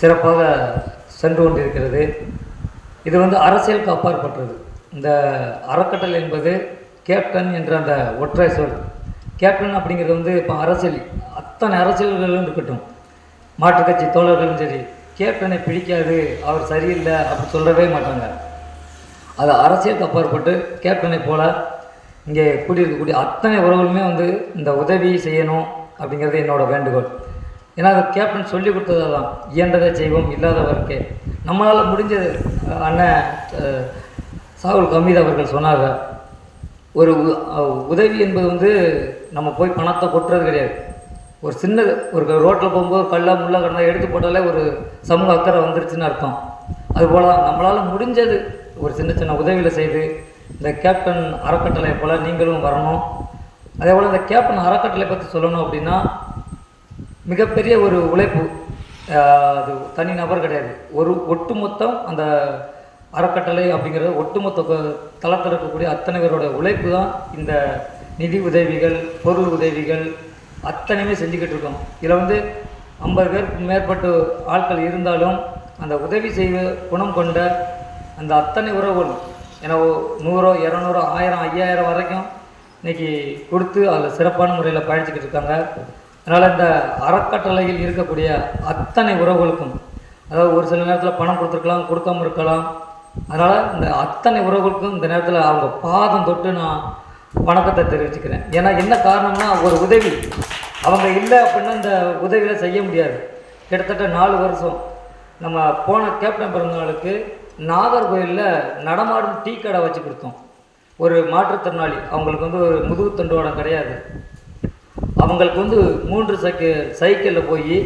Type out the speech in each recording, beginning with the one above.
சிறப்பாக சென்று கொண்டிருக்கிறது. இது வந்து அரசியலுக்கு அப்பாற்பட்டது இந்த அறக்கட்டளை என்பது கேப்டன் என்ற அந்த ஒற்றை சொல். கேப்டன் அப்படிங்கிறது வந்து இப்போ அரசியல் அத்தனை அரசியல்களும் இருக்கட்டும். மாற்றுக் கட்சி தோழர்களும் சரி கேப்டனை பிடிக்காது அவர் சரியில்லை அப்படி சொல்லவே மாட்டாங்க. அது அரசியலுக்கு அப்பாற்பட்டு கேப்டனை போல இங்கே கூடியிருக்கக்கூடிய அத்தனை உறவுகளுமே வந்து இந்த உதவி செய்யணும் அப்படிங்கிறது என்னோட வேண்டுகோள். ஏன்னா அது கேப்டன் சொல்லி கொடுத்தது தான் இயன்றதை செய்வோம் இல்லாதவர்க்கே. நம்மளால் முடிஞ்சது அண்ணன் சாகுல் கமீத் அவர்கள் சொன்னாங்க. ஒரு உதவி என்பது வந்து நம்ம போய் பணத்தை கொட்டுறது கிடையாது. ஒரு சின்னது ஒரு ரோட்டில் போகும்போது கல்ல முள்ள கடந்தா எடுத்து போட்டாலே ஒரு சமூக அக்கறை வந்துருச்சுன்னு அர்த்தம். அதுபோல் நம்மளால் முடிஞ்சது ஒரு சின்ன சின்ன உதவியில் செய்து இந்த கேப்டன் அறக்கட்டளை போல் நீங்களும் வரணும். அதே போல் இந்த கேப்டன் அறக்கட்டளை பற்றி சொல்லணும் அப்படின்னா மிகப்பெரிய ஒரு உழைப்பு அது தனி நபர் கிடையாது. ஒரு ஒட்டுமொத்தம் அந்த அறக்கட்டளை அப்படிங்கிறது ஒட்டுமொத்த தளத்தில் இருக்கக்கூடிய அத்தனை பேரோட உழைப்பு தான் இந்த நிதி உதவிகள் பொருள் உதவிகள் அத்தனையுமே செஞ்சுக்கிட்டு இருக்கோம். இதில் வந்து ஐம்பது பேருக்கு மேற்பட்ட ஆட்கள் இருந்தாலும் அந்த உதவி செய்வ குணம் கொண்ட அந்த அத்தனை உறவுகள் ஏன்னா நூறோ இரநூறோ ஆயிரம் ஐயாயிரம் வரைக்கும் இன்னைக்கு கொடுத்து அதில் சிறப்பான முறையில் பயணிச்சிக்கிட்டு இருக்காங்க. அதனால் இந்த அறக்கட்டளையில் இருக்கக்கூடிய அத்தனை உறவுகளுக்கும் அதாவது ஒரு சில நேரத்தில் பணம் கொடுத்துருக்கலாம் கொடுக்காம இருக்கலாம். அதனால் இந்த அத்தனை உறவுகளுக்கும் இந்த நேரத்தில் அவங்க பாதம் தொட்டு நான் வணக்கத்தை தெரிவிச்சுக்கிறேன். ஏன்னா என்ன காரணம்னா ஒரு உதவி. அவங்க இல்லை அப்படின்னா இந்த உதவியில் செய்ய முடியாது. கிட்டத்தட்ட நாலு வருஷம். நம்ம போன கேப்டன் பிறந்தநாளுக்கு நாகர்கோயிலில் நடமாடும் டீ கடை வச்சு கொடுத்தோம். ஒரு மாற்றுத்திறனாளி. அவங்களுக்கு வந்து ஒரு முதுகு கிடையாது. அவங்களுக்கு வந்து மூன்று சைக்கு சைக்கிளில் போய்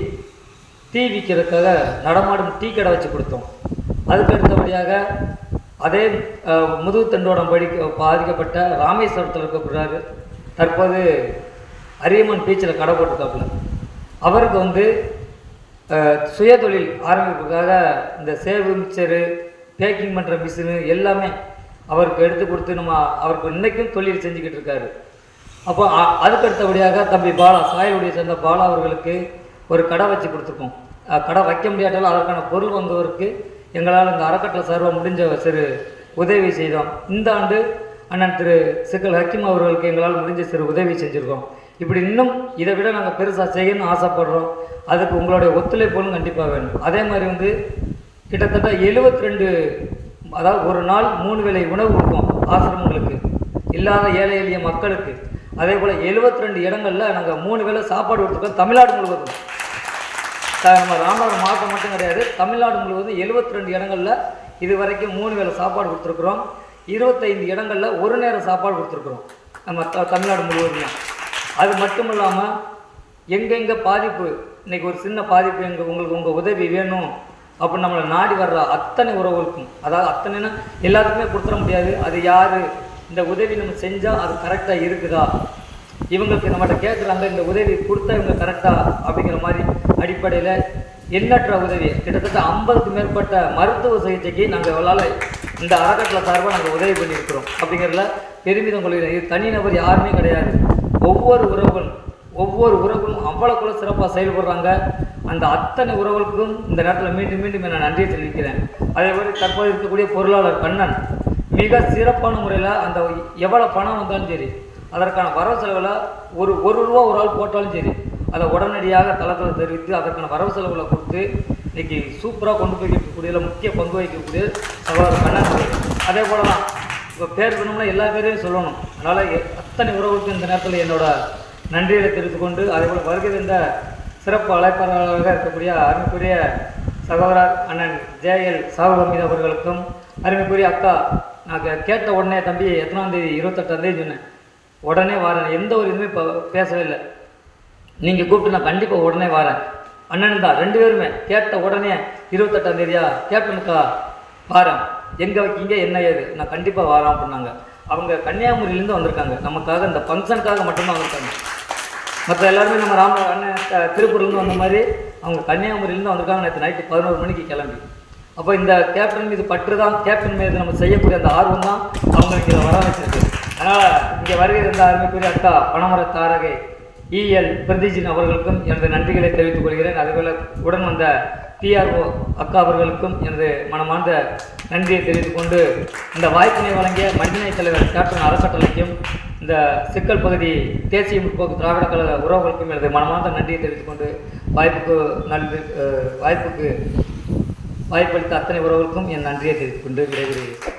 டீ விற்கிறதுக்காக நடமாடும் டீ கடை வச்சு கொடுத்தோம். அதுக்கு அடுத்தபடியாக அதே முதுகு தண்டோடம் படிக்க பாதிக்கப்பட்ட ராமேஸ்வரத்தில் இருக்கக்கூடாது தற்போது அரியம்மன் பீச்சில் கடை போட்டிருக்காப்புல. அவருக்கு வந்து சுயதொழில் ஆரம்பிப்புக்காக இந்த சேவு மிக்சரு பேக்கிங் பண்ணுற மிஷினு எல்லாமே அவருக்கு எடுத்து கொடுத்து நம்ம அவருக்கு இன்றைக்கும் தொழில் செஞ்சுக்கிட்டு இருக்காரு. அப்போ அ- அதுக்கு அடுத்தபடியாக தம்பி பாலா சாயலுடைய சேர்ந்த பாலா அவர்களுக்கு ஒரு கடை வச்சு கொடுத்துருக்கோம் கடை வைக்க முடியாட்டாலும் அதற்கான பொருள் வந்தவருக்கு எங்களால் இந்த அறக்கட்டளை சார்பாக முடிஞ்ச சிறு உதவி செய்தோம். இந்த ஆண்டு அண்ணன் திரு சிக்கல் ஹக்கீம் அவர்களுக்கு எங்களால் முடிஞ்ச சிறு உதவி செஞ்சுருக்கோம். இப்படி இன்னும் இதை விட நாங்கள் பெருசாக செய்யணும்னு ஆசைப்படுறோம். அதுக்கு உங்களுடைய ஒத்துழைப்பும் கண்டிப்பாக வேணும். அதே மாதிரி வந்து கிட்டத்தட்ட 72 ரெண்டு அதாவது ஒரு நாள் மூணு வேளை உணவு கொடுப்போம் ஆசிரமங்களுக்கு. இல்லாத ஏழை எளிய மக்களுக்கு. அதே போல் 72 ரெண்டு இடங்களில் நாங்கள் மூணு வேளை சாப்பாடு கொடுத்துருக்கோம் தமிழ்நாடு முழுவதும். த- நம்ம ராமநாதபுரம் மாவட்டம் மட்டும் கிடையாது தமிழ்நாடு முழுவதும் 72 ரெண்டு இடங்களில் இது வரைக்கும் மூணு வேளை சாப்பாடு கொடுத்துருக்குறோம். இருபத்தைந்து இடங்களில் ஒரு நேரம் சாப்பாடு கொடுத்துருக்குறோம் நம்ம த தமிழ்நாடு முழுவதும். அது மட்டும் இல்லாமல் எங்கெங்கே பாதிப்பு இன்னைக்கு ஒரு சின்ன பாதிப்பு எங்கள் உங்களுக்கு உங்கள் உதவி வேணும் அப்படின்னு நம்மளை நாடி வர்ற அத்தனை உறவுகளுக்கும் அதாவது அத்தனைன்னா எல்லாத்துக்குமே கொடுத்துட முடியாது. அது யார்? இந்த உதவி நம்ம செஞ்சால் அது கரெக்டாக இருக்குதா? இவங்களுக்கு நம்மகிட்ட கேட்குறாங்க இந்த உதவி கொடுத்தா இவங்க கரெக்டாக அப்படிங்கிற மாதிரி அடிப்படையில் எண்ணற்ற உதவி. கிட்டத்தட்ட ஐம்பதுக்கு மேற்பட்ட மருத்துவ சிகிச்சைக்கு நாங்கள் எவ்வளோ இந்த அறக்கட்டளை சார்பாக நாங்கள் உதவி பண்ணியிருக்கிறோம். அப்படிங்கிறதுல பெருமிதம் கொள்கிறேன். இது தனிநபர் யாருமே கிடையாது. ஒவ்வொரு உறவுகளும் ஒவ்வொரு உறவுகளும் அவ்வளோக்குள்ள சிறப்பாக செயல்படுறாங்க. அந்த அத்தனை உறவுகளுக்கும் இந்த நேரத்தில் மீண்டும் மீண்டும் நான் நன்றியை தெரிவிக்கிறேன். அதே மாதிரி தற்போது இருக்கக்கூடிய பொருளாளர் கண்ணன். மிக சிறப்பான முறையில் அந்த எவ்வளோ பணம் வந்தாலும் சரி அதற்கான வரவு செலவில் ஒரு ஒரு ரூபா ஒரு ஆள் போட்டாலும் சரி அதை உடனடியாக தளத்தில் தெரிவித்து அதற்கான வரவு செலவுகளை கொடுத்து இன்றைக்கி சூப்பராக கொண்டு போய் இருக்கக்கூடிய முக்கிய பங்கு வகிக்கக்கூடிய சகோதரர் கண்ணன் அதே போல தான் இப்போ பேர் பண்ணணும்னா எல்லா பேரையும் சொல்லணும். அதனால் அத்தனை உறவுக்கு இந்த நேரத்தில் என்னோட நன்றிகளை தெரிவித்துக்கொண்டு அதே போல் வருகை இந்த சிறப்பு அழைப்பாளராக இருக்கக்கூடிய அருமைக்குரிய சகோதரர் அண்ணன் ஜேஎல் சாகுபமீத் அவர்களுக்கும் அருமைக்குரிய அக்கா நான் கேட்ட உடனே தம்பி எத்தனாந்தேதி? இருபத்தெட்டாந்தேதி சொன்னேன். உடனே வரேன். எந்த ஒரு இதுவுமே இப்போ பேசவே இல்லை. நீங்கள் கூப்பிட்டு நான் கண்டிப்பாக உடனே வரேன். அண்ணன் தான் ரெண்டு பேருமே. கேட்ட உடனே இருபத்தெட்டாம் தேதியா கேப்டனுக்கா? வாரேன். எங்கே வைக்கீங்க? என்ன ஏது? நான் கண்டிப்பாக வரேன் அப்படின்னாங்க. அவங்க கன்னியாகுமரியிலேருந்து வந்திருக்காங்க. நமக்காக இந்த ஃபங்க்ஷனுக்காக மட்டும்தான் வந்திருக்காங்க. மற்ற எல்லாருமே நம்ம ராம அண்ணன் திருப்பூர்லேருந்து வந்த மாதிரி அவங்க கன்னியாகுமரியிலேருந்து வந்திருக்காங்க. நேற்று நைட்டு பதினோரு மணிக்கு கிளம்பி. அப்போ இந்த கேப்டன் மீது பற்று தான் கேப்டன் மீது நம்ம செய்யக்கூடிய அந்த ஆர்வம் தான் அவங்க இங்கே வர வச்சிருக்கு அதனால் இங்கே வருகை இருந்த அருமைக்குரிய அக்கா பணமர தாரகை இஎல் பிரதிஜின் அவர்களுக்கும் எனது நன்றிகளை தெரிவித்துக் கொள்கிறேன். அதுபோல் உடன் வந்த டிஆர்ஓ அக்கா அவர்களுக்கும் எனது மனமார்ந்த நன்றியை தெரிவித்துக் கொண்டு இந்த வாய்ப்பினை வழங்கிய மனிதநேய தலைவர் கேப்டன் அறக்கட்டளைக்கும் இந்த சிக்கல் பகுதி தேசிய முற்போக்கு திராவிட கழக உறவுகளுக்கும் எனது மனமார்ந்த நன்றியை தெரிவித்துக் கொண்டு வாய்ப்புக்கு நன்றி வாய்ப்புக்கு வாய்ப்பளித்த அத்தனை உறவுகளுக்கும் என் நன்றியை தெரிவித்துக் கொண்டு விடைபெறுகிறேன்.